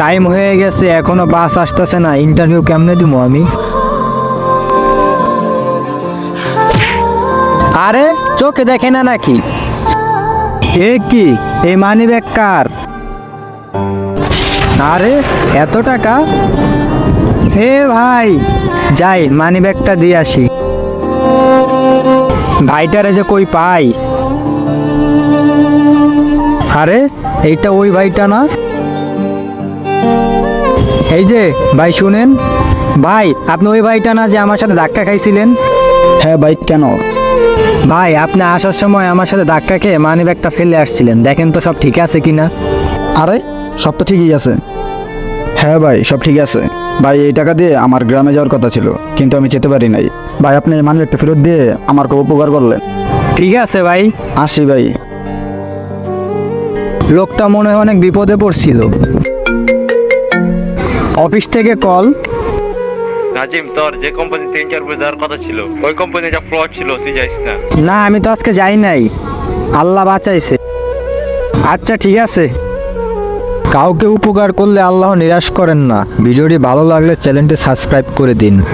Time হয়ে গেছে, এখনও বাস আসতেছে না ইন্টারভিউ কেমনে দিব আমি? আরে, চোখে দেখে না নাকি? এ কি এই মানি ব্যাগ কার? আরে, এত টাকা? হে ভাই, যাই মানি ব্যাগটা দিয়ে আসি। ভাইটারে যে কই পাই? আরে, এইটা ওই ভাইটা না? এই যে ভাই শুনেন। ভাই আপনি ওই ভাইটা না যে আমার সাথে ধাক্কা খাইছিলেন? হ্যাঁ ভাই কেন? ভাই আপনি আসার সময় আমার সাথে ধাক্কা খেয়ে মানি ব্যাগটা ফেলে আসছিলেন। দেখেন তো সব ঠিক আছে কিনা? আরে সব তো ঠিকই আছে। হ্যাঁ ভাই সব ঠিক আছে। ভাই এই টাকা দিয়ে আমার গ্রামে যাওয়ার কথা ছিল কিন্তু আমি যেতে পারি নাই। ভাই আপনি মানে একটা ফেরত দিয়ে আমার খুব উপকার করলেন। ঠিক আছে ভাই। আসি ভাই। লোকটা মনে হয় অনেক বিপদে পড়ছিল। অফিস থেকে কল। নাজিম তোর যে কোম্পানি তিন চার বছর যাওয়ার কথা ছিল ওই কোম্পানিটা ফ্রড ছিল তুই যাইস না। না আমি তো আজকে যাই নাই। আল্লাহ বাঁচাইছে। আচ্ছা ঠিক আছে। কাউকে উপকার করলে আল্লাহ নিরাশ করেন না। ভিডিওটি ভালো লাগলে চ্যানেলটি সাবস্ক্রাইব করে দিন।